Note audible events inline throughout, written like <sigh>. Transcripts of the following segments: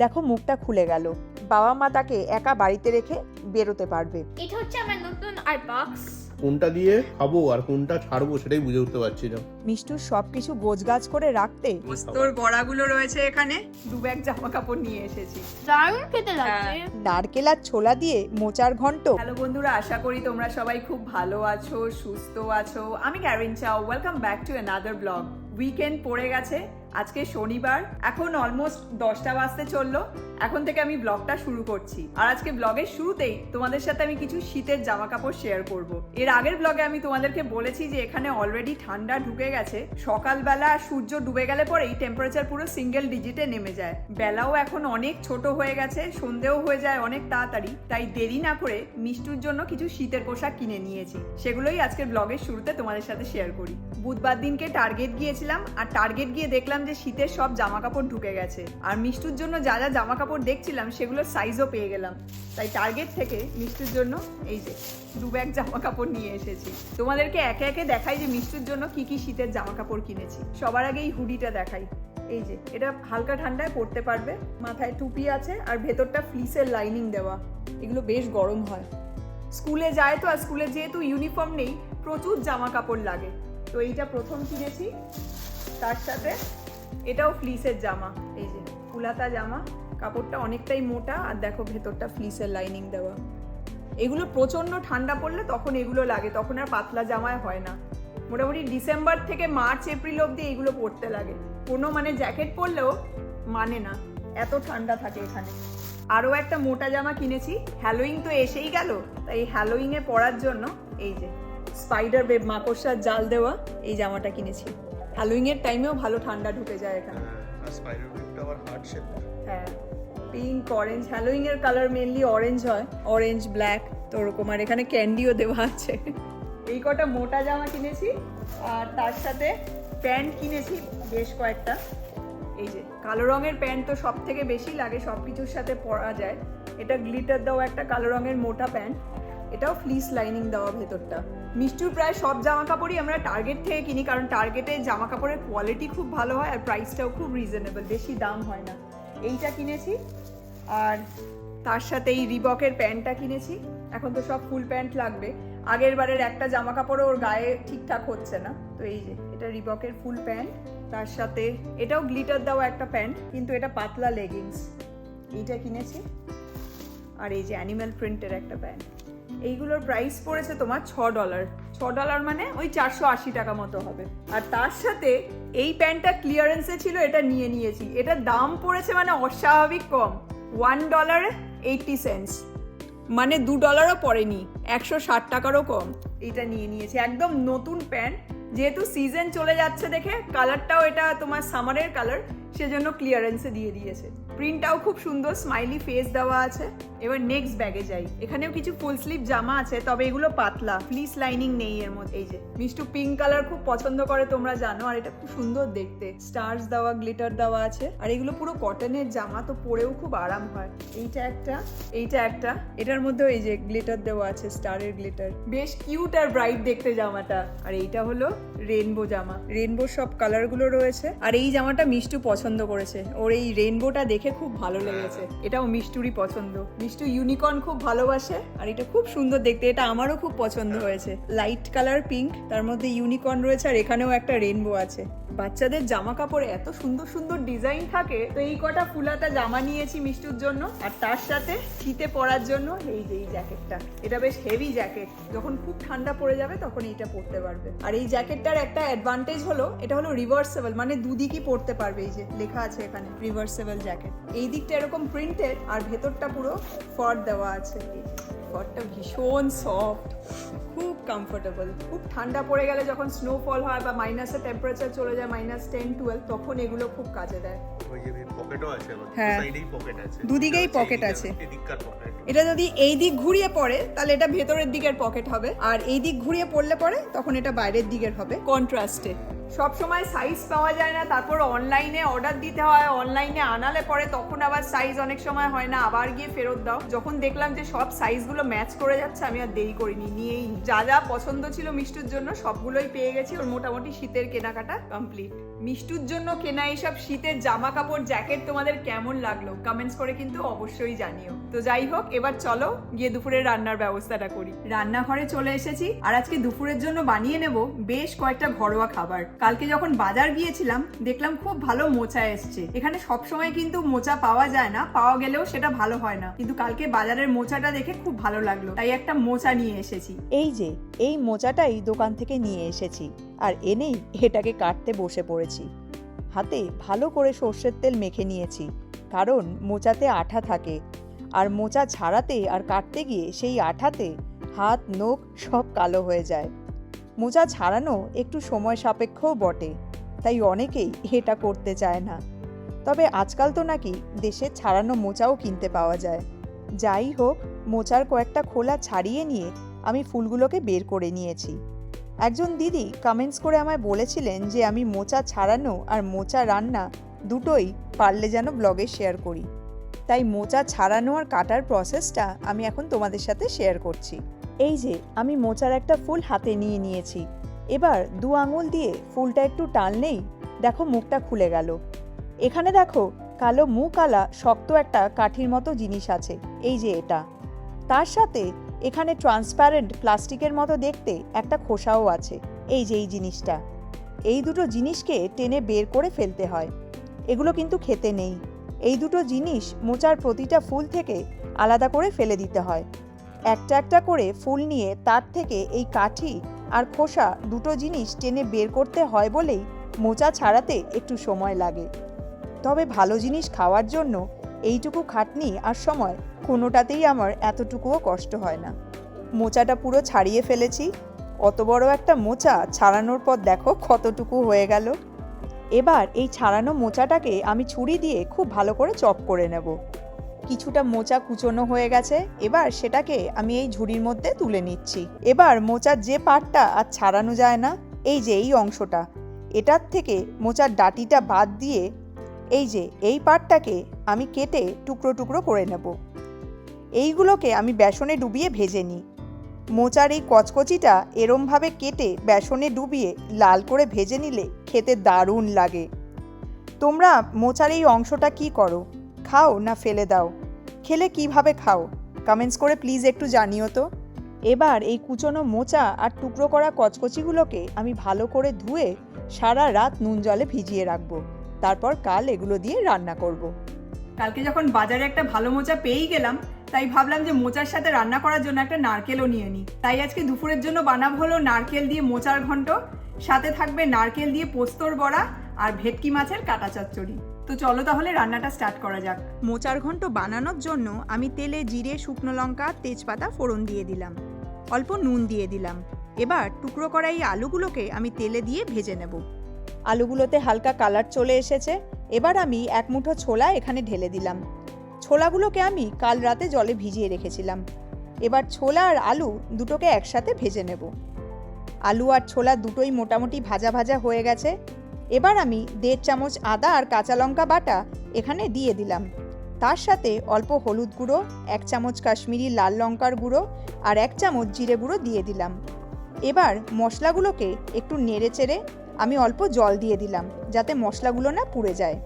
দেখো মুখটা খুলে গেল। বাবা মা তাকে একা বাড়িতে রেখে বেরোতে পারবে। এটা হচ্ছে আমার নতুন আর্ট বক্স কোনটা দিয়ে খাব আর কোনটা ছাড়বো সেটাই বুঝে উঠতে পারছি না। মিষ্টুর সবকিছু গোছগাছ করে রাখতে তোর গড়াগুলো রয়েছে এখানে। দু ব্যাগ জামা কাপড় নিয়ে এসেছি। দারুণ খেতে লাগছে। নারকেল আর ছোলা দিয়ে মোচার ঘন্ট। হ্যালো বন্ধুরা আশা করি তোমরা সবাই খুব ভালো আছো সুস্থ আছো। আমি Karin Chao welcome back to another blog weekend পড়ে গেছে আজকে শনিবার এখন অলমোস্ট দশটা বাজতে চলল। এখন থেকে আমি ব্লগটা শুরু করছি। আর আজকে ব্লগের শুরুতেই তোমাদের সাথে আমি কিছু শীতের জামা কাপড় শেয়ার করব। এর আগের ব্লগে আমি তোমাদেরকে বলেছি যে এখানে অলরেডি ঠান্ডা ঢুকে গেছে। সকালবেলা সূর্য ডুবে গেলে পরেই টেম্পারেচার পুরো সিঙ্গেল ডিজিটে নেমে যায়। বেলাও এখন অনেক ছোট হয়ে গেছে, সন্ধেও হয়ে যায় অনেক তাড়াতাড়ি। তাই দেরি না করে মিষ্টুর জন্য কিছু শীতের পোশাক কিনে নিয়েছি। সেগুলোই আজকের ব্লগের শুরুতে তোমাদের সাথে শেয়ার করি। বুধবার দিনকে টার্গেট গিয়েছিলাম, আর টার্গেট গিয়ে দেখলাম যে শীতের সব জামা কাপড় ঢুকে গেছে। আর মিষ্টুর জন্য যা যা জামা কাপড় দেখছিলাম, সেগুলোর সাইজও পেয়ে গেলাম। তাই টার্গেট থেকে মিষ্টুর জন্য এই যে দু ব্যাগ জামা কাপড় নিয়ে এসেছি। তোমাদেরকে একে একে দেখাই যে মিষ্টুর জন্য কি কি শীতের জামা কাপড় কিনেছি। সবার আগে এই হুডিটা দেখাই। এই যে, এটা হালকা ঠান্ডায় পরতে পারবে। মাথায় টুপি আছে আর ভেতরটা ফ্লিসের লাইনিং দেওয়া। এগুলো বেশ গরম হয়। স্কুলে যায় তো, আর স্কুলে যেহেতু ইউনিফর্ম নেই, প্রচুর জামা কাপড় লাগে। তো এইটা প্রথম কিনেছি। তার সাথে এটাও ফ্লিসের জামা। এই যে, ফুলাতা জামা। কাপড়টা অনেকটাই মোটা আর দেখো ভেতরটা ফ্লিসের লাইনিং দেওয়া। এগুলো প্রচণ্ড ঠান্ডা পড়লে তখন এগুলো লাগে তখন আর পাতলা জামায় হয় না। মোটামুটি ডিসেম্বর থেকে মার্চ এপ্রিল অবধি এগুলো পরতে লাগে। কোনো মানে জ্যাকেট পরলেও মানে না এত ঠান্ডা থাকে এখানে। আরও একটা মোটা জামা কিনেছি হ্যালোইং তো এসেই গেল তাই হ্যালোইংয়ে পরার জন্য এই যে স্পাইডার বেব মাকড়সার জাল দেওয়া এই জামাটা কিনেছি। হ্যালোইংয়ের টাইমেও ভালো ঠান্ডা ঢুকে যায় এখানে। স্পাইডার উইপটা আবার হার্ট শেপ হ্যাঁ। পিঙ্ক অরেঞ্জ হ্যালোইং এর কালার মেনলি অরেঞ্জ হয় অরেঞ্জ ব্ল্যাক তো ওরকম। আর এখানে ক্যান্ডিও দেওয়া আছে। এই কটা মোটা জামা কিনেছি, আর তার সাথে প্যান্ট কিনেছি বেশ কয়েকটা। এই যে, কালো রঙের প্যান্ট তো সব থেকে বেশি লাগে সব কিছুর সাথে পরা যায়। এটা গ্লিটার দেওয়া একটা কালো রঙের মোটা প্যান্ট। এটাও ফ্লিস লাইনিং দেওয়া ভেতরটা। মিষ্টুর প্রায় সব জামা কাপড়ই আমরা টার্গেট থেকে কিনি, কারণ টার্গেটে জামা কাপড়ের কোয়ালিটি খুব ভালো হয় আর প্রাইসটাও খুব রিজনেবল বেশি দাম হয় না। এইটা কিনেছি আর তার সাথে এই রিবকের প্যান্টটা কিনেছি। এখন তো সব ফুল প্যান্ট লাগবে। আগের বারের একটা জামা কাপড়ও ওর গায়ে ঠিকঠাক হচ্ছে না। তো এই যে, এটা রিবকের ফুল প্যান্ট। তার সাথে এটাও গ্লিটার দেওয়া একটা প্যান্ট, কিন্তু এটা পাতলা লেগিংস। এইটা কিনেছি। আর এই যে অ্যানিম্যাল প্রিন্টের একটা প্যান্ট। এইগুলোর প্রাইস পড়েছে তোমার ছ ডলার। ছ ডলার মানে ওই চারশো আশি টাকা মতো হবে। আর তার সাথে এই প্যান্টটা ক্লিয়ারেন্সে ছিল, এটা নিয়ে নিয়েছি। এটার দাম পড়েছে মানে অস্বাভাবিক কম। One dollar eighty cents. মানে দু ডলারও পড়েনি, একশো ষাট টাকারও কম। এটা নিয়ে নিয়েছি। একদম নতুন প্যান্ট, যেহেতু সিজন চলে যাচ্ছে দেখে কালারটাও এটা তোমার সামারের কালার সেজন্য ক্লিয়ারেন্সে দিয়ে দিয়েছে। প্রিন্টটাও খুব সুন্দর স্মাইলি ফেস দেওয়া আছে। এবার নেক্সট ব্যাগে যাই। এখানেও কিছু ফুল স্লিভ জামা আছে, তবে এগুলো পাতলা। ফ্লিস লাইনিং নেই এর মধ্যে। এই যে, মিষ্টু পিঙ্ক কালার খুব পছন্দ করে, তোমরা জানো, আর এটা খুব সুন্দর দেখতে। স্টার্স দেওয়া গ্লিটার দেওয়া আছে। আর এগুলো পুরো কটনের জামা, তো পরেও খুব আরাম হয়। এইটা একটা এইটা একটা। এটার মধ্যে এই যে গ্লিটার দেওয়া আছে স্টারের গ্লিটার বেশ কিউট আর ব্রাইট দেখতে জামাটা। আর এইটা হলো রেনবো জামা। রেনবো সব কালারগুলো রয়েছে। আর এই জামাটা মিষ্টু পছন্দ করেছে। ওর এই রেনবোটা দেখে খুব ভালো লেগেছে। এটাও মিষ্টুরই পছন্দ। মিষ্টু ইউনিকর্ন খুব ভালোবাসে। আর এটা খুব সুন্দর দেখতে। এটা আমারও খুব পছন্দ হয়েছে। লাইট কালার পিঙ্ক তার মধ্যে ইউনিকর্ন রয়েছে আর এখানেও একটা রেনবো আছে। বাচ্চাদের জামা কাপড়ে এত সুন্দর সুন্দর ডিজাইন থাকে। তো এই কটা ফুলাটা জামা নিয়েছি মিষ্টুর জন্য। আর তার সাথে শীতে পরার জন্য এই যে এই জ্যাকেটটা এটা বেশ হেভি জ্যাকেট যখন খুব ঠান্ডা পড়ে যাবে তখন এইটা পরতে পারবে। আর এই জ্যাকেটটার একটা অ্যাডভান্টেজ হলো, এটা হলো রিভার্সেবল মানে দুদিকই পড়তে পারবে এই যে, লেখা আছে এখানে রিভার্সেবল জ্যাকেট এই দিকটা এরকম প্রিন্টেড আর ভেতরটা পুরো ফর দেওয়া আছে। ফরটা ভীষণ সফট খুব কমফোর্টেবল খুব ঠান্ডা পড়ে গেলে যখন স্নোফল হয় বা মাইনাসে টেম্পারেচার চলে যায় মাইনাস টেন টুয়েলভ তখন এগুলো খুব কাজে দেয়। হ্যাঁ। দুদিকেই পকেট আছে। এটা যদি এই দিক ঘুরিয়ে পড়ে তাহলে এটা ভেতরের দিকের পকেট হবে। আর এই দিক ঘুরিয়ে পড়লে পরে তখন এটা বাইরের দিকের হবে। কন্ট্রাস্টে সব সময় সাইজ পাওয়া যায় না, তারপর অনলাইনে অর্ডার দিতে হয় অনলাইনে আনালে পরে তখন আবার সাইজ অনেক সময় হয় না, আবার গিয়ে ফেরত দাও। যখন দেখলাম যে সব সাইজগুলো ম্যাচ করে যাচ্ছে, আমি আর দেরি করিনি। নিয়েই যা যা পছন্দ ছিল মিষ্টুর জন্য সবগুলোই পেয়ে গেছি, ওর মোটামুটি শীতের কেনাকাটা কমপ্লিট মিষ্টুর জন্য কেনা এইসব শীতের জামা কাপড় জ্যাকেট তোমাদের কেমন লাগল? কমেন্টস করে কিন্তু অবশ্যই জানিও। তো যাই হোক, এবার চলো গিয়ে দুপুরের রান্নার ব্যবস্থাটা করি। রান্নাঘরে চলে এসেছি, আর আজকে দুপুরের জন্য বানিয়ে নেব বেশ কয়েকটা ঘরোয়া খাবার। কালকে যখন বাজার গিয়েছিলাম, দেখলাম খুব ভালো মোচা এসছে। এখানে সবসময় কিন্তু মোচা পাওয়া যায় না, পাওয়া গেলেও সেটা ভালো হয় না। কিন্তু কালকে বাজারের মোচাটা দেখে খুব ভালো লাগল, তাই একটা মোচা নিয়ে এসেছি। এই যে, এই মোচাটাই দোকান থেকে নিয়ে এসেছি, আর এনেই এটাকে কাটতে বসে পড়েছি। হাতে ভালো করে সর্ষের তেল মেখে নিয়েছি, কারণ মোচাতে আঠা থাকে। আর মোচা ছাড়াতে আর কাটতে গিয়ে সেই আঠাতে হাত, নখ সব কালো হয়ে যায়। মোচা ছাড়ানো একটু সময় সাপেক্ষও বটে, তাই অনেকেই এটা করতে চায় না। তবে আজকাল তো নাকি দেশের ছাড়ানো মোচাও কিনতে পাওয়া যায়। যাই হোক মোচার কয়েকটা খোলা ছাড়িয়ে নিয়ে আমি ফুলগুলোকে বের করে নিয়েছি। একজন দিদি কমেন্টস করে আমায় বলেছিলেন যে আমি মোচা ছাড়ানো আর মোচা রান্না দুটোই পারলে যেন ব্লগে শেয়ার করি। তাই মোচা ছাড়ানো আর কাটার প্রসেসটা আমি এখন তোমাদের সাথে শেয়ার করছি। এই যে, আমি মোচার একটা ফুল হাতে নিয়ে নিয়েছি। এবার দু আঙুল দিয়ে ফুলটা একটু টানলেই দেখো মুখটা খুলে গেল। এখানে দেখো, কালো মুখ আলা শক্ত একটা কাঠির মতো জিনিস আছে, এই যে এটা। তার সাথে এখানে ট্রান্সপ্যারেন্ট প্লাস্টিকের মতো দেখতে একটা খোসাও আছে, এই যে এই জিনিসটা। এই দুটো জিনিসকে টেনে বের করে ফেলতে হয়। এগুলো কিন্তু খেতে নেই। এই দুটো জিনিস মোচার প্রতিটা ফুল থেকে আলাদা করে ফেলে দিতে হয়। একটা একটা করে ফুল নিয়ে তার থেকে এই কাঠি আর খোসা দুটো জিনিস টেনে বের করতে হয় বলেই মোচা ছাড়াতে একটু সময় লাগে। তবে ভালো জিনিস খাওয়ার জন্য এইটুকু খাটনি আর সময় কোনোটাতেই আমার এতটুকুও কষ্ট হয় না। মোচাটা পুরো ছাড়িয়ে ফেলেছি। অত বড় একটা মোচা ছাড়ানোর পর দেখো কতটুকু হয়ে গেল। এবার এই ছাড়ানো মোচাটাকে আমি ছুরি দিয়ে খুব ভালো করে চপ করে নেব। কিছুটা মোচা কুচনো হয়ে গেছে, এবার সেটাকে আমি এই ঝুড়ির মধ্যে তুলে নিচ্ছি। এবার মোচার যে পাটটা আর ছাড়ানো যায় না, এই যে এই অংশটা, এটার থেকে মোচার ডাটিটা বাদ দিয়ে এই যে এই পাটটাকে আমি কেটে টুকরো টুকরো করে নেব। এইগুলোকে আমি বেসনে ডুবিয়ে ভেজে নিই। মোচার এই কচকচিটা এরমভাবে কেটে বেসনে ডুবিয়ে লাল করে ভেজে নিলে খেতে দারুণ লাগে। তোমরা মোচার এই অংশটা কি করো? খাও না ফেলে দাও? খেলে কীভাবে খাও? কমেন্টস করে প্লিজ একটু জানিও তো। এবার এই কুচনো মোচা আর টুকরো করা কচকচিগুলোকে আমি ভালো করে ধুয়ে সারা রাত নুন জলে ভিজিয়ে রাখব। তারপর কাল এগুলো দিয়ে রান্না করব। কালকে যখন বাজারে একটা ভালো মোচা পেয়েই গেলাম তাই ভাবলাম যে মোচার সাথে রান্না করার জন্য একটা নারকেলও নিয়ে নিই। তাই আজকে দুপুরের জন্য বানাবো হলো নারকেল দিয়ে মোচার ঘন্ট। সাথে থাকবে নারকেল দিয়ে পোস্তর বড়া আর ভেটকি মাছের কাটা চচ্চড়ি। তো চলো তাহলে রান্নাটা স্টার্ট করা যাক। মোচার ঘন্ট বানানোর জন্য আমি তেলে জিরে, শুকনো লঙ্কা, তেজপাতা, ফোড়ন দিয়ে দিলাম। অল্প নুন দিয়ে দিলাম। এবার টুকরো করা এই আলুগুলোকে আমি তেলে দিয়ে ভেজে নেব। আলুগুলোতে হালকা কালার চলে এসেছে। এবার আমি এক মুঠো ছোলা এখানে ঢেলে দিলাম। ছোলাগুলোকে আমি কাল রাতে জলে ভিজিয়ে রেখেছিলাম। এবার ছোলা আর আলু দুটোকে একসাথে ভেজে নেব। আলু আর ছোলা দুটোই মোটামুটি ভাজা ভাজা হয়ে গেছে। এবার আমি দেড় চামচ আদা আর কাঁচা লঙ্কা বাটা এখানে দিয়ে দিলাম। তার সাথে অল্প হলুদ গুঁড়ো, এক চামচ কাশ্মীরি লাল লঙ্কার গুঁড়ো আর এক চামচ জিরে গুঁড়ো দিয়ে দিলাম। এবার মশলাগুলোকে একটু নেড়ে চেড়ে আমি অল্প জল দিয়ে দিলাম যাতে মশলাগুলো না পুড়ে যায়।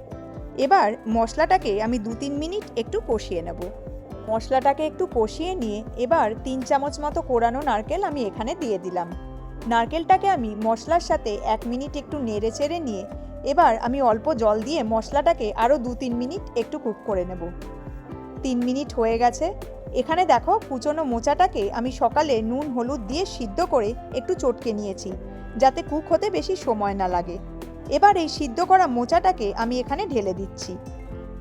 এবার মশলাটাকে আমি দু তিন মিনিট একটু কষিয়ে নেব। মশলাটাকে একটু কষিয়ে নিয়ে এবার তিন চামচ মতো কোরানো নারকেল আমি এখানে দিয়ে দিলাম। নারকেলটাকে আমি মশলার সাথে এক মিনিট একটু নেড়ে চেড়ে নিয়ে এবার আমি অল্প জল দিয়ে মশলাটাকে আরও দু তিন মিনিট একটু কুক করে নেব। তিন মিনিট হয়ে গেছে। এখানে দেখো কুচনো মোচাটাকে আমি সকালে নুন, হলুদ দিয়ে সিদ্ধ করে একটু চটকে নিয়েছি, যাতে কুক হতে বেশি সময় না লাগে। এবার এই সিদ্ধ করা মোচাটাকে আমি এখানে ঢেলে দিচ্ছি।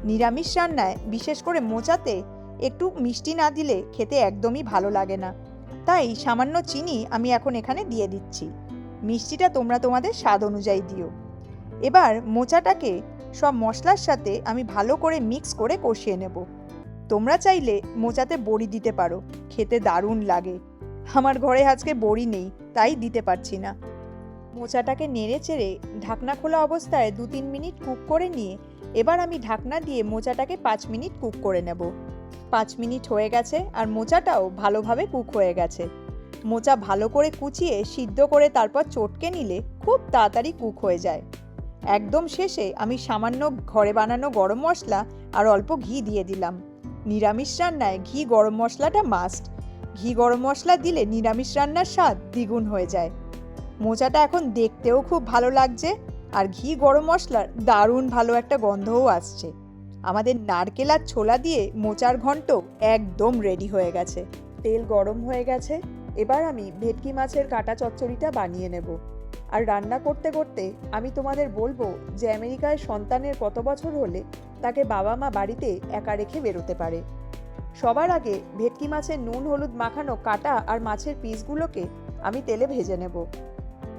নিরামিষ রান্নায় বিশেষ করে মোচাতে একটু মিষ্টি না দিলে খেতে একদমই ভালো লাগে না। তাই সামান্য চিনি আমি এখন এখানে দিয়ে দিচ্ছি। মিষ্টিটা তোমরা তোমাদের স্বাদ অনুযায়ী দিও। এবার মোচাটাকে সব মশলার সাথে আমি ভালো করে মিক্স করে কষিয়ে নেব। তোমরা চাইলে মোচাতে বড়ি দিতে পারো, খেতে দারুণ লাগে। আমার ঘরে আজকে বড়ি নেই, তাই দিতে পারছি না। মোচাটাকে নেড়ে চেড়ে ঢাকনা খোলা অবস্থায় দু তিন মিনিট কুক করে নিয়ে এবার আমি ঢাকনা দিয়ে মোচাটাকে পাঁচ মিনিট কুক করে নেব। পাঁচ মিনিট হয়ে গেছে আর মোচাটাও ভালোভাবে কুক হয়ে গেছে। মোচা ভালো করে কুচিয়ে সিদ্ধ করে তারপর চটকে নিলে খুব তাড়াতাড়ি কুক হয়ে যায়। একদম শেষে আমি সামান্য ঘরে বানানো গরম মশলা আর অল্প ঘি দিয়ে দিলাম। নিরামিষ রান্নায় ঘি গরম মশলাটা মাস্ট ঘি গরম মশলা দিলে নিরামিষ রান্নার স্বাদ দ্বিগুণ হয়ে যায়। মোচাটা এখন দেখতেও খুব ভালো লাগছে আর ঘি গরম মশলার দারুণ ভালো একটা গন্ধও আসছে। আমাদের নারকেল আর ছোলা দিয়ে মোচার ঘন্ট একদম রেডি হয়ে গেছে। তেল গরম হয়ে গেছে, এবার আমি ভেটকি মাছের কাটা চচ্চড়িটা বানিয়ে নেব। আর রান্না করতে করতে আমি তোমাদের বলব যে আমেরিকায় সন্তানের কত বছর হলে তাকে বাবা মা বাড়িতে একা রেখে বেরোতে পারে। সবার আগে ভেটকি মাছের নুন, হলুদ মাখানো কাটা আর মাছের পিসগুলোকে আমি তেলে ভেজে নেব।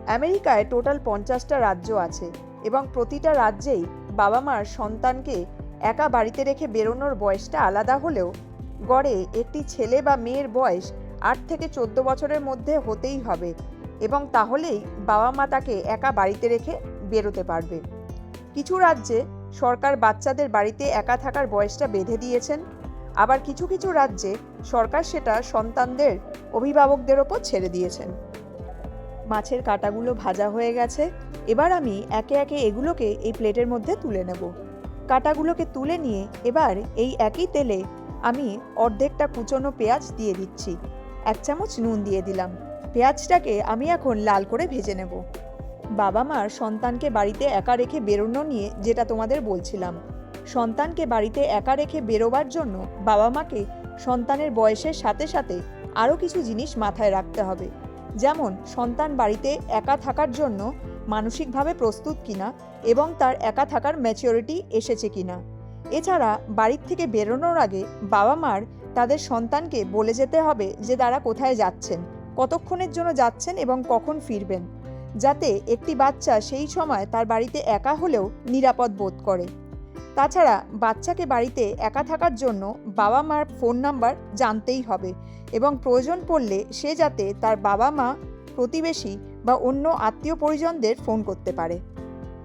আমেরিকায় টোটাল পঞ্চাশটা রাজ্য আছে এবং প্রতিটা রাজ্যেই বাবা মার সন্তানকে একা বাড়িতে রেখে বেরোনোর বয়সটা আলাদা হলেও গড়ে একটি ছেলে বা মেয়ের বয়স আট থেকে চোদ্দ বছরের মধ্যে হতেই হবে এবং তাহলেই বাবা মা তাকে একা বাড়িতে রেখে বেরোতে পারবে। কিছু রাজ্যে সরকার বাচ্চাদের বাড়িতে একা থাকার বয়সটা বেঁধে দিয়েছেন, আবার কিছু কিছু রাজ্যে সরকার সেটা সন্তানদের অভিভাবকদের ওপর ছেড়ে দিয়েছেন। মাছের কাটাগুলো ভাজা হয়ে গেছে। এবার আমি একে একে এগুলোকে এই প্লেটের মধ্যে তুলে নেব। কাটাগুলোকে তুলে নিয়ে এবার এই একই তেলে আমি অর্ধেকটা কুচনো পেঁয়াজ দিয়ে দিচ্ছি। এক চামচ নুন দিয়ে দিলাম। পেঁয়াজটাকে আমি এখন লাল করে ভেজে নেব। বাবা মার সন্তানকে বাড়িতে একা রেখে বেরোনো নিয়ে যেটা তোমাদের বলছিলাম। সন্তানকে বাড়িতে একা রেখে বেরোবার জন্য বাবা মাকে সন্তানের বয়সের সাথে সাথে আরও কিছু জিনিস মাথায় রাখতে হবে। যেমন সন্তান বাড়িতে একা থাকার জন্য মানসিকভাবে প্রস্তুত কিনা এবং তার একা থাকার ম্যাচিওরিটি এসেছে কিনা। এছাড়া বাড়ির থেকে বেরোনোর আগে বাবা মার তাদের সন্তানকে বলে যেতে হবে যে তারা কোথায় যাচ্ছেন, কতক্ষণের জন্য যাচ্ছেন এবং কখন ফিরবেন, যাতে একটি বাচ্চা সেই সময় তার বাড়িতে একা হলেও নিরাপদ বোধ করে। তাছাড়া বাচ্চাকে বাড়িতে একা থাকার জন্য বাবা মার ফোন নাম্বার জানতেই হবে এবং প্রয়োজন পড়লে সে যাতে তার বাবা মা প্রতিবেশী বা অন্য আত্মীয় পরিজনদের ফোন করতে পারে।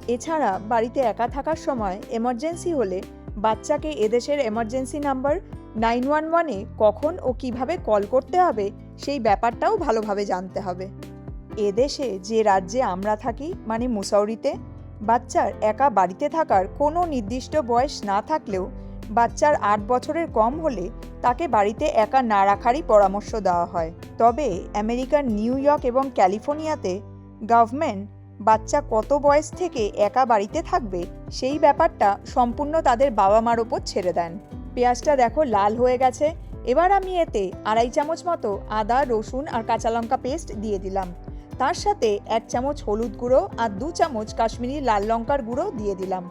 এছাড়া বাড়িতে একা থাকার সময় এমার্জেন্সি হলে বাচ্চাকে এদেশের এমার্জেন্সি নাম্বার নাইন ওয়ান ওয়ানে কখন ও কীভাবে কল করতে হবে সেই ব্যাপারটাও ভালোভাবে জানতে হবে। এদেশে যে রাজ্যে আমরা থাকি মানে মুসৌরিতে বাচ্চার একা বাড়িতে থাকার কোনো নির্দিষ্ট বয়স না থাকলেও বাচ্চার আট বছরের কম হলে তাকে বাড়িতে একা না রাখারই পরামর্শ দেওয়া হয়। তবে আমেরিকার নিউ ইয়র্ক এবং ক্যালিফোর্নিয়াতে গভর্নমেন্ট বাচ্চা কত বয়স থেকে একা বাড়িতে থাকবে সেই ব্যাপারটা সম্পূর্ণ তাদের বাবা মার ওপর ছেড়ে দেন। পেঁয়াজটা দেখো লাল হয়ে গেছে। এবার আমি এতে আড়াই চামচ মতো আদা, রসুন আর কাঁচা লঙ্কা পেস্ট দিয়ে দিলাম। তার সাথে এক চামচ হলুদ গুঁড়ো আর দু চামচ কাশ্মীরি লাল লঙ্কার গুঁড়ো দিয়ে দিলাম।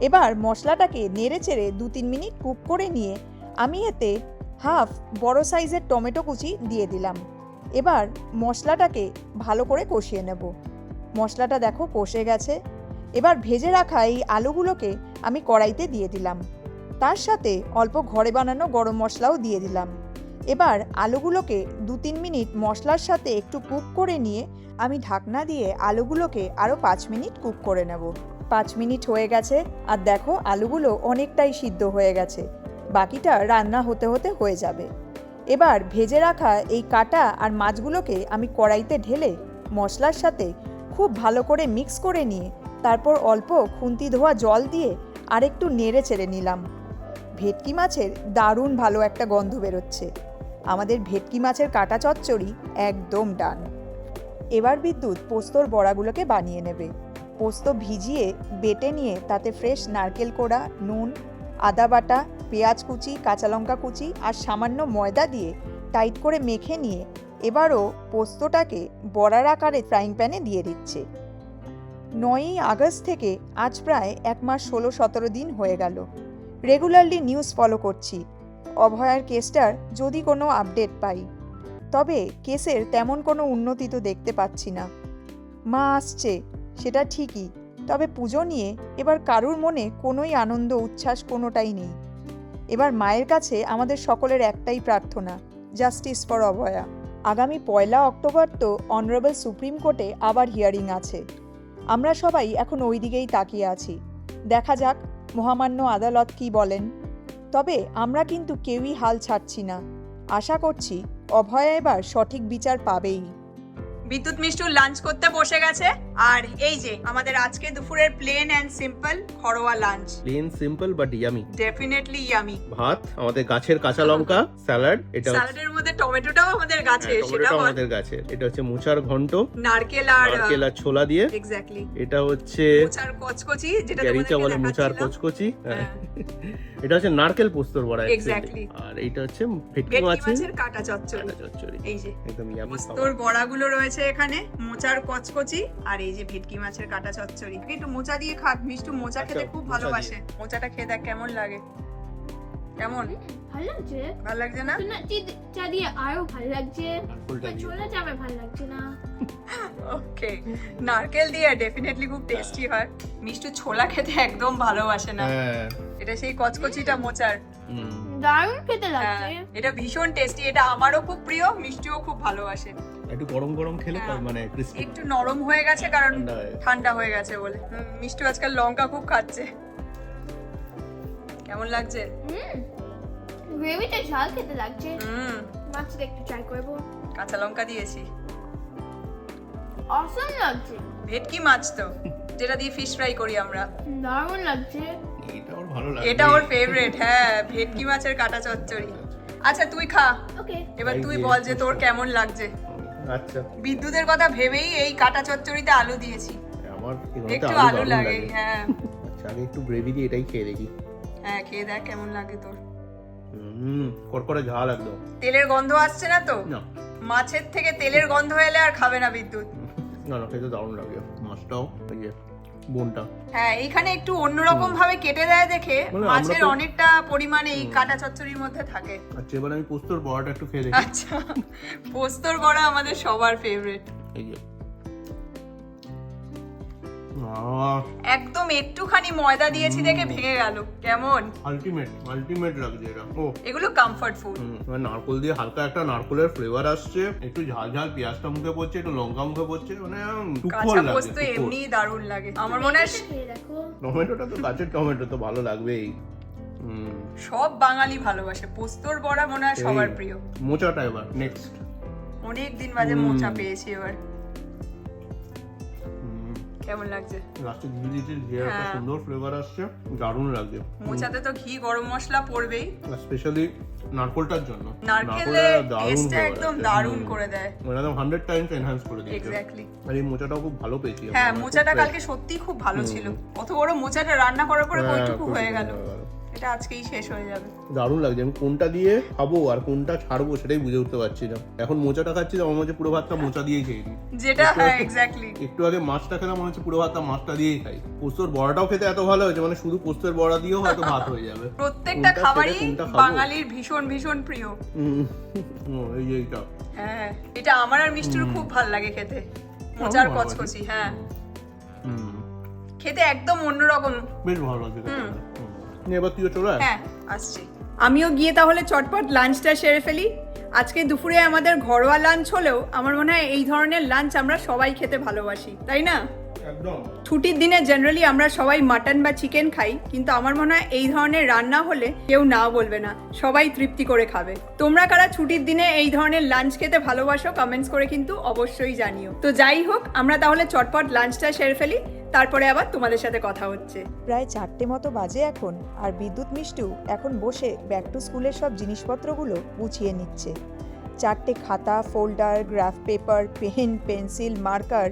এবার মশলাটাকে নেড়ে চেড়ে দু তিন মিনিট কুক করে নিয়ে আমি এতে হাফ বড় সাইজের টমেটো কুচি দিয়ে দিলাম। এবার মশলাটাকে ভালো করে কষিয়ে নেব। মশলাটা দেখো কষে গেছে। এবার ভেজে রাখা এই আলুগুলোকে আমি কড়াইতে দিয়ে দিলাম। তার সাথে অল্প ঘরে বানানো গরম মশলাও দিয়ে দিলাম। এবার আলুগুলোকে দু তিন মিনিট মশলার সাথে একটু কুক করে নিয়ে আমি ঢাকনা দিয়ে আলুগুলোকে আরও পাঁচ মিনিট কুক করে নেব। পাঁচ মিনিট হয়ে গেছে আর দেখো আলুগুলো অনেকটাই সিদ্ধ হয়ে গেছে। বাকিটা রান্না হতে হতে হয়ে যাবে। এবার ভেজে রাখা এই কাটা আর মাছগুলোকে আমি কড়াইতে ঢেলে মশলার সাথে খুব ভালো করে মিক্স করে নিয়ে তারপর অল্প খুন্তি ধোয়া জল দিয়ে আরেকটু নেড়ে চেড়ে নিলাম। ভেটকি মাছের দারুণ ভালো একটা গন্ধ বেরোচ্ছে। আমাদের ভেটকি মাছের কাটা চচ্চড়ি একদম ডান। এবার বিদ্যুৎ পোস্তর বড়াগুলোকে বানিয়ে নেবে। পোস্ত ভিজিয়ে, বেটে নিয়ে তাতে ফ্রেশ নারকেল কোড়া, নুন, আদা বাটা, পেঁয়াজ কুচি, কাঁচা লঙ্কা কুচি আর সামান্য ময়দা দিয়ে টাইট করে মেখে নিয়ে এবারও পোস্তটাকে বড়ার আকারে ফ্রাইং প্যানে দিয়ে দিচ্ছে। নয়ই আগস্ট থেকে আজ প্রায় এক মাস ষোলো সতেরো দিন হয়ে গেল। রেগুলারলি নিউজ ফলো করছি। অভয়ার কেসটার যদি কোনো আপডেট পাই। তবে কেসের তেমন কোনো উন্নতি তো দেখতে পাচ্ছি না। মা আসছে, সেটা ঠিকই, তবে পুজো নিয়ে এবার কারুর মনে কোনোই আনন্দ উচ্ছ্বাস কোনোটাই নেই। এবার মায়ের কাছে আমাদের সকলের একটাই প্রার্থনা জাস্টিস ফর অভয়া। আগামী পয়লা অক্টোবর তো অনারেবল সুপ্রিম কোর্টে আবার হিয়ারিং আছে। আমরা সবাই এখন ওই দিকেই তাকিয়ে আছি। দেখা যাক মহামান্য আদালত কি বলেন। তবে আমরা কিন্তু কেউই হাল ছাড়ছি না। আশা করছি অভয়া এবার সঠিক বিচার পাবেই। বিদ্যুৎ মিষ্টুর লাঞ্চ করতে বসে গেছে? আর এই যে আমাদের আজকে দুপুরের প্লেন অ্যান্ড সিম্পল ঘরোয়া lunch plain simple but yummy definitely yummy ভাত আমাদের গাছের কাঁচা লঙ্কা স্যালাড এটা স্যালাডের মধ্যে টমেটোটাও আমাদের গাছে হ্যাঁ, সেটা আমাদের গাছের এটা হচ্ছে মোচার ঘন্ট নারকেল আর নারকেল আর ছোলা দিয়ে। এক্স্যাক্টলি এটা হচ্ছে মোচার কচকচি যেটা তোমাদেরকে বলে মোচার কচকচি। হ্যাঁ। <laughs> এটা হচ্ছে নারকেল পোস্তর বড়া এক্স্যাক্টলি আর এটা হচ্ছে ভেটকি মাছের মাছের কাটা চচ্চড়ি। কাটা চচ্চড়ি। এই যে একদম ইয়ামি পোস্তর বড়াগুলো রয়েছে এখানে মোচার কচকচি আর এই যে ভেটকি মাছের কাটা চচ্চড়ি। একটু মোচা দিয়ে খাক মিষ্টু মোচা খেতে আচ্ছা, খুব ভালোবাসে। মোচাটা খেয়ে দেখ কেমন লাগে। কেমন? ভালো লাগছে? ভালো লাগছে না? চা দিয়ে আরও ভালো লাগছে। নারকেলটা দিয়ে। ছোলা চা আমার ভালো লাগছে না। ওকে। নারকেল দিয়ে ডেফিনেটলি খুব টেস্টি হয়। মিষ্টু ছোলা খেতে একদম ভালোবাসে না। হ্যাঁ। এটা সেই কচকচিটা মোচার। দারুণ খেতে হ্যাঁ, লাগছে এটা ভীষণ টেস্টি এটা আমারও খুব প্রিয় মিষ্টিও খুব ভালোবাসে। একটু গরম গরম খেলে হ্যাঁ। মানে ক্রিস্পি একটু নরম হয়ে গেছে কারণ ঠান্ডা হয়ে গেছে। বলে। মিষ্টু আজকাল লঙ্কা খুব খাচ্ছে। কেমন লাগছে? হুম গ্রেভিটা ঝাল খেতে লাগছে। হুম। মাছটা একটু ট্রাই করব কাঁচা লঙ্কা দিয়েছি। অসম লাগছে। ভেটকি মাছ তো যেটা দিয়ে ফিশ ফ্রাই করি আমরা। দারুণ লাগছে। এটা ওর ভালো লাগে। এটা ওর ফেভারিট হ্যাঁ ভেটকি মাছের কাটা চচ্চড়ি। আচ্ছা তুই খা। ওকে এবার তুই বল যে তোর কেমন লাগছে? আচ্ছা। বিদ্যুতের কথা ভেবেই এই কাটা চচ্চড়িতে আলু দিয়েছি। আমার একটু আলু লাগে হ্যাঁ। আচ্ছা আমি একটু গ্রেভি দিয়ে এটাই খেয়ে দেখি। হ্যাঁ খেয়ে দেখ কেমন লাগে তোর। হুম কড়কড়ে ঝাল একদম। তেলের গন্ধ আসছে না তো? না। মাছের থেকে তেলের গন্ধ এলে আর খাবে না বিদ্যুৎ। না না খেতে দারুণ লাগে। মাছটাও এই যে বোনটা। হ্যাঁ এখানে একটু অন্যরকম ভাবে কেটে দেয় দেখে। মানে মাছের অনেকটা পরিমাণে এই কাটা চচ্চড়ির মধ্যে থাকে। আচ্ছা এবার আমি পোস্তর বড়াটা একটু খেয়ে দেখি। আচ্ছা পোস্তর বড়া আমাদের সবার ফেভারিট এই যে। একদম একটুখানি ময়দা দিয়েছি দেখে ভেঙে গেল। কেমন? আলটিমেট আলটিমেট লাগছে এটা। ও। এগুলো কমফর্ট ফুড নারকোল দিয়ে হালকা একটা নারকোলের ফ্লেভার আসছে। একটু ঝাল ঝাল পেঁয়াজটা মুখে পড়ছে একটু লঙ্কা মুখে পড়ছে মানে কাঁচা লাগে পোস্ত এমনি দারুণ লাগে। আমার মনে হয় টমেটোটা তো গাছের টমেটো তো ভালো লাগবেই। হুম। সব বাঙালি ভালোবাসে। পোস্তর বড়া মনে হয় সবার প্রিয়। মোচাটা এবার নেক্সট অনেক দিন বাদে মোচা পেয়েছি এবার। কেমন লাগছে? লাস্টে ঘি দিয়েছে ঘিয়ের একটা হ্যাঁ। সুন্দর ফ্লেভার আসছে দারুণ লাগছে। মোচাতে তো ঘি গরম মশলা পড়বেই। স্পেশালি নারকলটার জন্য। নারকেলের টেস্টটা একদম দারুণ করে দেয়। মানে একদম হান্ড্রেড টাইমস এনহ্যান্স করে দিয়েছে। এক্স্যাক্টলি আর এই মোচাটাও খুব ভালো পেয়েছি হ্যাঁ মোচাটা কালকে সত্যি খুব ভালো ছিল। অত বড় মোচাটা রান্না করার পরে কতটুকু হয়ে গেল? হয়ে গেল। এটা আজকেই শেষ হয়ে যাবে। দারুণ লাগছে। আমি কোনটা দিয়ে খাব আর কোনটা ছাড়বো সেটাই বুঝে উঠতে পারছি না। এখন মোচাটা খাচ্ছি আমার মনে হচ্ছে পুরো ভাতটা মোচা দিয়ে খেয়ে নিই। যেটা হ্যাঁ এক্স্যাক্টলি একটু আগে মাছটা খেলাম মনে হচ্ছে পুরো ভাতটা মাছটা দিয়েই খাই। পোস্তর বড়াটাও খেতে এত ভালো হয়েছে মানে শুধু পোস্তের বড়া দিয়েও হয়তো ভাত হয়ে যাবে। প্রত্যেকটা খাবারই? বাঙালির ভীষণ ভীষণ প্রিয়। এই এইটা। হ্যাঁ এটা আমার আর মিষ্টির খুব ভালো লাগে খেতে। মোচার কচকচি হ্যাঁ। খেতে একদম অন্যরকম। বেশ ভালো। নে, এবার তুইও চলে হ্যাঁ আসছি। আমিও গিয়ে তাহলে চটপট লাঞ্চটা সেরে ফেলি। আজকে দুপুরে আমাদের ঘরোয়া লাঞ্চ হলেও আমার মনে হয় এই ধরনের লাঞ্চ আমরা সবাই খেতে ভালোবাসি, তাই না? ছুটির দিনে জেনারেলি আমরা সবাই মাটন বা চিকেন খাই কিন্তু আমার মনে হয় এই ধরনের রান্না হলে কেউ না বলবে না সবাই তৃপ্তি করে খাবে। তোমরা কারা ছুটির দিনে এই ধরনের লাঞ্চ খেতে ভালোবাসো কমেন্টস করে কিন্তু অবশ্যই জানিও। তো যাই হোক আমরা তাহলে চটপট লাঞ্চটা সেরে ফেলি তারপরে আবার তোমাদের সাথে কথা হচ্ছে। প্রায় চারটে মতো বাজে এখন আর বিদ্যুৎ মিষ্টু এখন বসে ব্যাক টু স্কুলের সব জিনিসপত্রগুলো গুছিয়ে নিচ্ছে। চারটে খাতা folder graph paper pen pencil marker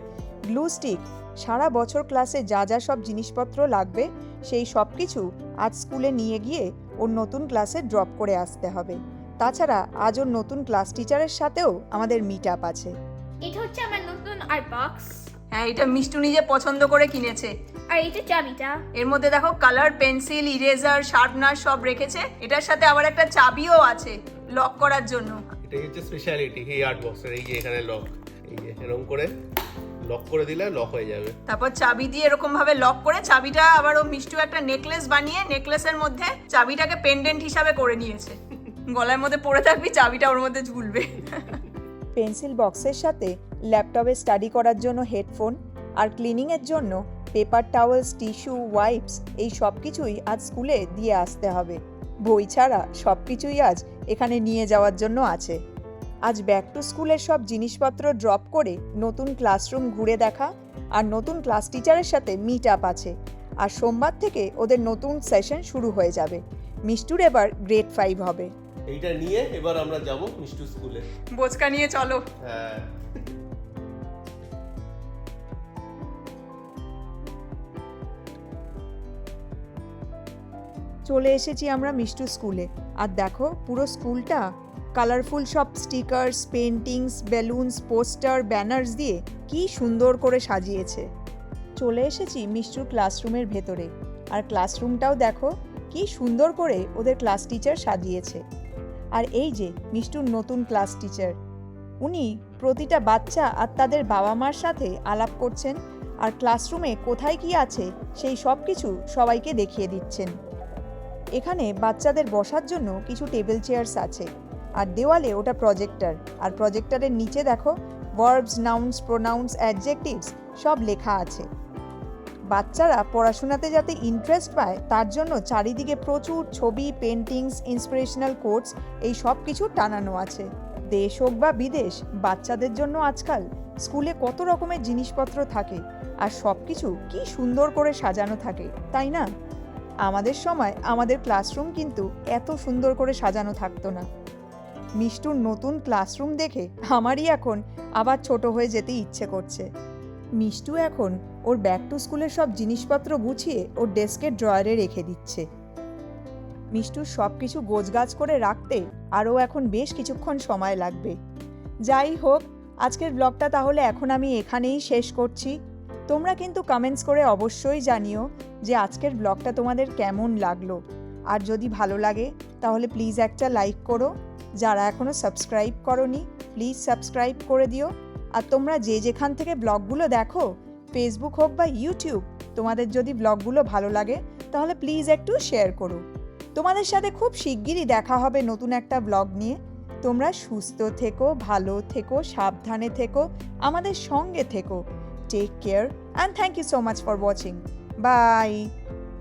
glue stick সারা বছর ক্লাসে যা যা সব জিনিসপত্র লাগবে সেই সব কিছু আজ স্কুলে নিয়ে গিয়ে ওর নতুন ক্লাসে ড্রপ করে আসতে হবে। তাছাড়া আজ ওর নতুন ক্লাস টিচারের সাথেও আমাদের মিট আপ আছে। এটা হচ্ছে আমার নতুন আর্ট বক্স। হ্যাঁ এটা মিষ্টু নিজে পছন্দ করে কিনেছে। আর এটা চাবিটা এর মধ্যে দেখো কালার পেন্সিল ইরেজার শার্পনার সব রেখেছে। এটার সাথে আবার একটা চাবিও আছে লক করার জন্য। এটাই হচ্ছে স্পেশালিটি এই আর্ট বক্সের এই যে এখানে লক এই যে এরকম করে। লক করে দিলে লক হয়ে যাবে। তারপর চাবি দিয়ে এরকম ভাবে লক করে চাবিটা আবার ও মিষ্টু একটা নেকলেস বানিয়ে নেকলেসের মধ্যে চাবিটাকে পেন্ডেন্ট হিসাবে করে নিয়েছে। গলার মধ্যে পড়ে থাকবি চাবিটা ওর মধ্যে ঝুলবে। পেন্সিল বক্সের সাথে ল্যাপটপে স্টাডি করার জন্য হেডফোন আর ক্লিনিংয়ের জন্য পেপার টাওয়েলস টিস্যু ওয়াইপস এই সব কিছুই আজ স্কুলে দিয়ে আসতে হবে। বই ছাড়া সব কিছুই আজ এখানে নিয়ে যাওয়ার জন্য আছে। আজ ব্যাক টু স্কুলের সব জিনিসপত্র ড্রপ করে নতুন ক্লাসরুম ঘুরে দেখা আর নতুন ক্লাস টিচারের সাথে মিট আপ আছে। আর সোমবার থেকে ওদের নতুন সেশন শুরু হয়ে যাবে। মিষ্টুর এবার গ্রেড ফাইভ হবে। এইটা নিয়ে এবার আমরা যাব মিষ্টু স্কুলে বোচকা নিয়ে চলো। হ্যাঁ। চলে এসেছি আমরা মিষ্টু স্কুলে আর দেখো পুরো স্কুলটা কালারফুল সব stickers paintings balloons, posters, banners দিয়ে কি সুন্দর করে সাজিয়েছে। চলে এসেছি মিষ্টুর ক্লাসরুমের ভেতরে। আর ক্লাসরুমটাও দেখো, কি সুন্দর করে ওদের ক্লাস টিচার সাজিয়েছে। আর এই যে মিষ্টুর নতুন ক্লাস টিচার, উনি প্রতিটা বাচ্চা আর তাদের বাবা মার সাথে আলাপ করছেন আর ক্লাসরুমে কোথায় কি আছে সেই সব কিছু সবাইকে দেখিয়ে দিচ্ছেন। এখানে বাচ্চাদের বসার জন্য কিছু টেবিল চেয়ার্স আছে। আর দেওয়ালে ওটা প্রজেক্টর আর প্রজেক্টারের নিচে দেখো ভার্বস নাউন্স প্রোনাউন্স অ্যাডজেক্টিভস সব লেখা আছে। বাচ্চারা পড়াশোনাতে যাতে ইন্টারেস্ট পায়, তার জন্য চারিদিকে প্রচুর ছবি পেন্টিংস ইন্সপিরেশনাল কোর্স এই সব কিছু টানানো আছে। দেশ হোক বা বিদেশ, বাচ্চাদের জন্য আজকাল স্কুলে কত রকমের জিনিসপত্র থাকে, আর সব কিছু কি সুন্দর করে সাজানো থাকে, তাই না? আমাদের সময় আমাদের ক্লাসরুম কিন্তু এত সুন্দর করে সাজানো থাকতো না। মিষ্টুর নতুন ক্লাসরুম দেখে আমারই এখন আবার ছোট হয়ে যেতে ইচ্ছে করছে। মিষ্টু এখন ওর ব্যাক টু স্কুলের সব জিনিসপত্র গুছিয়ে ওর ডেস্কের ড্রয়ারে রেখে দিচ্ছে। মিষ্টুর সব কিছু গোছগাছ করে রাখতে আরও এখন বেশ কিছুক্ষণ সময় লাগবে। যাই হোক, আজকের ব্লগটা তাহলে এখন আমি এখানেই শেষ করছি। তোমরা কিন্তু কমেন্টস করে অবশ্যই জানিও যে আজকের ব্লগটা তোমাদের কেমন লাগল। আর যদি ভালো লাগে, তাহলে প্লিজ একটা লাইক করো। যারা এখনও সাবস্ক্রাইব করনি প্লিজ সাবস্ক্রাইব করে দিও। আর তোমরা যে যেখান থেকে ব্লগগুলো দেখো ফেসবুক হোক বা ইউটিউব তোমাদের যদি ব্লগগুলো ভালো লাগে, তাহলে প্লিজ একটু শেয়ার করো। তোমাদের সাথে খুব শিগগিরই দেখা হবে নতুন একটা ব্লগ নিয়ে। তোমরা সুস্থ থেকো, ভালো থেকো, সাবধানে থেকো, আমাদের সঙ্গে থেকো। Take care and thank you so much for watching bye